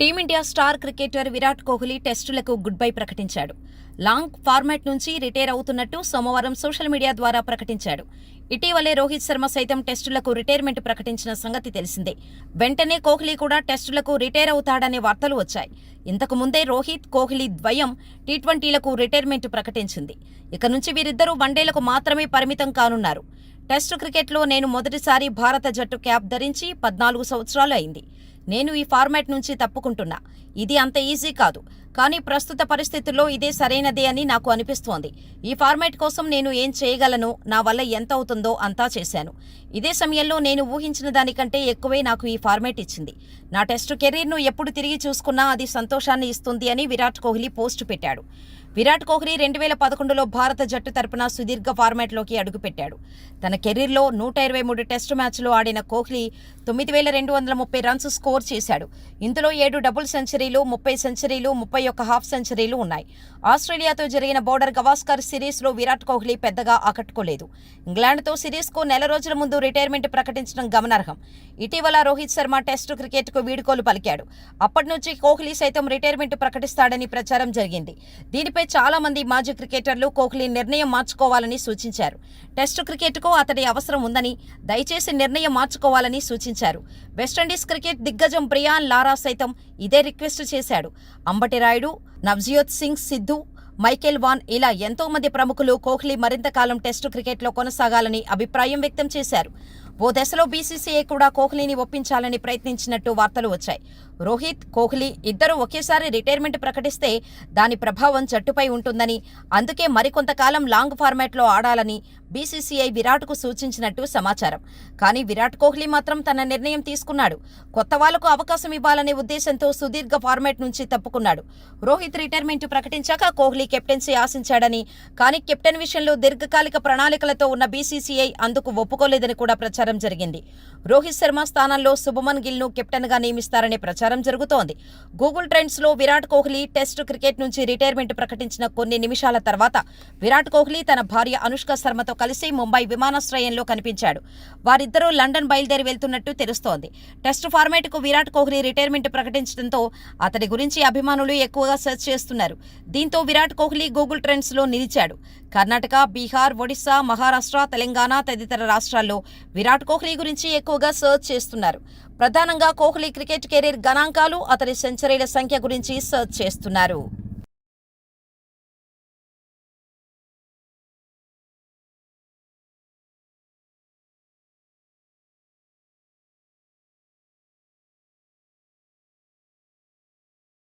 Team India star cricketer Virat Kohli టెస్టులకు good bye ప్రకటించాడు. Long format నుంచి retire అవుతున్నట్టు సోమవారం సోషల్ మీడియా ద్వారా ప్రకటించాడు. ఇటీవలే రోహిత్ శర్మ సైతం టెస్టులకు రిటైర్మెంట్ ప్రకటించిన సంగతి తెలిసిందే. వెంటనే కోహ్లీ కూడా టెస్టులకు రిటైర్ అవుతాడనే వార్తలు వచ్చాయి. ఇంతకు ముందే రోహిత్ కోహ్లీ ద్వయం టీ ట్వంటీలకు రిటైర్మెంట్ ప్రకటించింది. ఇక నుంచి వీరిద్దరూ వన్డేలకు మాత్రమే పరిమితం కానున్నారు. టెస్టు క్రికెట్లో నేను మొదటిసారి భారత జట్టు క్యాప్ ధరించి పద్నాలుగు సంవత్సరాలు అయింది. నేను ఈ ఫార్మాట్ నుంచి తప్పుకుంటున్నా. ఇది అంత ఈజీ కాదు. కానీ ప్రస్తుత పరిస్థితుల్లో ఇదే సరైనదే అని నాకు అనిపిస్తోంది. ఈ ఫార్మాట్ కోసం నేను ఏం చేయగలను? నా వల్ల ఎంత అవుతుందో అంతా చేశాను. ఇదే సమయంలో నేను ఊహించిన దానికంటే ఎక్కువే నాకు ఈ ఫార్మాట్ ఇచ్చింది. నా టెస్ట్ కెరీర్ను ఎప్పుడు తిరిగి చూసుకున్నా అది సంతోషాన్ని ఇస్తుంది అని విరాట్ కోహ్లీ పోస్టు పెట్టాడు. విరాట్ కోహ్లీ రెండు వేల పదకొండులో భారత జట్టు తరపున సుదీర్ఘ ఫార్మాట్లోకి అడుగుపెట్టాడు. తన కెరీర్లో నూట ఇరవై మూడు టెస్టు మ్యాచ్లు ఆడిన కోహ్లీ తొమ్మిది వేల రెండు వందల ముప్పై రన్స్ స్కోర్ చేశాడు. ఇందులో ఏడు డబుల్ సెంచరీ సెంచరీలు ముప్పై సెంచరీలు ముప్పై ఒక్క హాఫ్ సెంచరీలు ఉన్నాయి. ఆస్ట్రేలియాతో జరిగిన బోర్డర్ గవాస్కర్ సిరీస్లో విరాట్ కోహ్లీ పెద్దగా ఆకట్టుకోలేదు. ఇంగ్లాండ్తో సిరీస్కు నెల రోజుల ముందు రిటైర్మెంట్ ప్రకటించడం గమనార్హం. ఇటీవల రోహిత్ శర్మ టెస్టు క్రికెట్కు వీడుకోలు పలికాడు. అప్పటి నుంచి కోహ్లీ సైతం రిటైర్మెంట్ ప్రకటిస్తాడని ప్రచారం జరిగింది. దీనిపై చాలా మంది మాజీ క్రికెటర్లు కోహ్లీ నిర్ణయం మార్చుకోవాలని సూచించారు. టెస్టు క్రికెట్కు అతడి అవసరం ఉందని దయచేసి నిర్ణయం మార్చుకోవాలని సూచించారు. వెస్టిండీస్ క్రికెట్ దిగ్గజం బ్రియాన్ లారా సైతం ఇదే రిక్వెస్ట్ చేశాడు. అంబటి రాయుడు నవ్జియోత్ సింగ్ సిద్ధు మైకేల్ వాన్ ఇలా ఎంతో మంది ప్రముఖులు కోహ్లీ మరింత కాలం టెస్టు క్రికెట్లో కొనసాగాలని అభిప్రాయం వ్యక్తం చేశారు. ఓ దశలో బీసీసీఐ కూడా కోహ్లీని ఒప్పించాలని ప్రయత్నించినట్టు వార్తలు వచ్చాయి. రోహిత్ కోహ్లీ ఇద్దరు ఒకేసారి రిటైర్మెంట్ ప్రకటిస్తే దాని ప్రభావం జట్టుపై ఉంటుందని అందుకే మరికొంతకాలం లాంగ్ ఫార్మాట్లో ఆడాలని బీసీసీఐ విరాట్కు సూచించినట్టు సమాచారం. కానీ విరాట్ కోహ్లీ మాత్రం తన నిర్ణయం తీసుకున్నాడు. కొత్త వాళ్ళకు అవకాశం ఇవ్వాలనే ఉద్దేశంతో సుదీర్ఘ ఫార్మాట్ నుంచి తప్పుకున్నాడు. రోహిత్ రిటైర్మెంట్ ప్రకటించాక కోహ్లీ కెప్టెన్సీ ఆశించాడని కానీ కెప్టెన్ విషయంలో దీర్ఘకాలిక ప్రణాళికలతో ఉన్న బీసీసీఐ అందుకు ఒప్పుకోలేదని కూడా ప్రచారం జరిగింది. రోహిత్ శర్మ స్థానంలో శుభమన్ గిల్ను కెప్టెన్గా నియమిస్తారనే ప్రచారం జరుగుతోంది. గూగుల్ ట్రెండ్స్లో విరాట్ కోహ్లీ టెస్ట్ క్రికెట్ నుంచి రిటైర్మెంట్ ప్రకటించిన కొన్ని నిమిషాల తర్వాత విరాట్ కోహ్లీ తన భార్య అనుష్క శర్మతో కలిసి ముంబై విమానాశ్రయంలో కనిపించాడు. వారిద్దరూ లండన్ బయలుదేరి వెళ్తున్నట్టు తెలుస్తోంది. టెస్ట్ ఫార్మాట్కు విరాట్ కోహ్లీ రిటైర్మెంట్ ప్రకటించడంతో అతడి గురించి అభిమానులు ఎక్కువగా సెర్చ్ చేస్తున్నారు. దీంతో విరాట్ కోహ్లీ గూగుల్ ట్రెండ్స్లో నిలిచాడు. కర్ణాటక బీహార్ ఒడిశా మహారాష్ట్ర తెలంగాణ తదితర రాష్ట్రాల్లో విరాట్ కోహ్లీ గురించి ఎక్కువగా సెర్చ్ చేస్తున్నారు. ప్రధానంగా కోహ్లీ క్రికెట్ కెరీర్ గణాంకాలు అతడి సెంచరీల సంఖ్య గురించి సెర్చ్ చేస్తున్నారు.